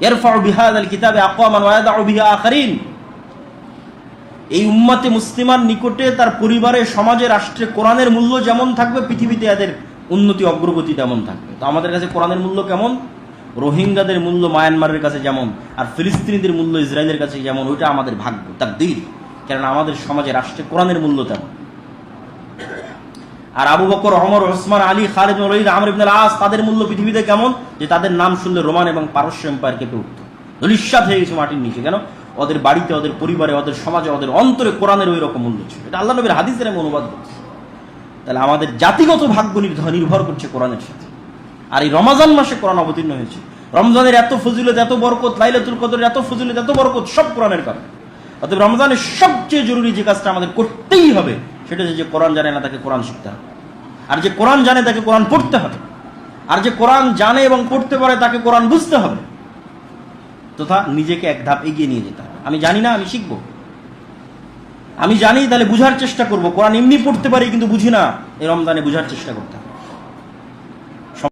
ইয়ারফাউ বিহাদাল কিতাবে আকওয়ামান ওয়া ইয়াদাউ বিহা আখারিন এই উম্মাতে মুসলিমার নিকটে তার পরিবারে সমাজে, রাষ্ট্রে কোরআনের মূল্য যেমন থাকবে, পৃথিবীতে এদের উন্নতি, অগ্রগতি তেমন থাকবে। তো আমাদের কাছে কোরআনের মূল্য কেমন? রোহিঙ্গাদের মূল্য মায়ানমারের কাছে যেমন, আর ফিলিস্তিনিদের মূল্য ইসরায়েলের কাছে যেমন, ওইটা আমাদের ভাগ্য তার দিল কেননা আমাদের সমাজে, রাষ্ট্রে কোরআনের মূল্য তেমন। আর আবু বকর অমর ওসমান, আলী, খালিদ আমর ইবনুল আস তাদের মূল্য পৃথিবীতে কেমন? যে তাদের নাম শুনলে রোমান এবং পারস্য এম্পায়ার কেঁপে উঠত। নিঃস্বাদ হয়ে গেছে মাটির নিচে, কেন? ওদের বাড়িতে, ওদের পরিবারে, ওদের সমাজে, ওদের অন্তরে কোরআনের ওই রকম মূল্য ছিল। এটা আল্লাহ নবীর হাদিসের আমি অনুবাদ করছি। তাহলে আমাদের জাতিগত ভাগ্য নির্ভর করছে কোরআনের সাথে। আর এই রমাজান মাসে কোরআন অবতীর্ণ হয়েছে। রমজানের এত ফজিলত, এত বরকত, লাইলাতুল কদরের এত ফজিলত, এত বরকত, সব কোরআনের কারণে। অতএব রমজানের সবচেয়ে জরুরি যে কাজটা আমাদের করতেই হবে, সেটা হচ্ছে যে কোরআন জানে না, তাকে কোরআন শিখতে হবে। আর যে কোরআন জানে তাকে কোরআন পড়তে হবে। আর যে কোরআন জানে এবং পড়তে পারে তাকে কোরআন বুঝতে হবে। তথা নিজেকে এক ধাপ এগিয়ে নিয়ে যেতে হবে। আমি জানি না, আমি শিখব। আমি জানি, তাহলে বুঝার চেষ্টা করব। কোরআন এমনি পড়তে পারি কিন্তু বুঝি না। এই রমজানে বুঝার চেষ্টা করতে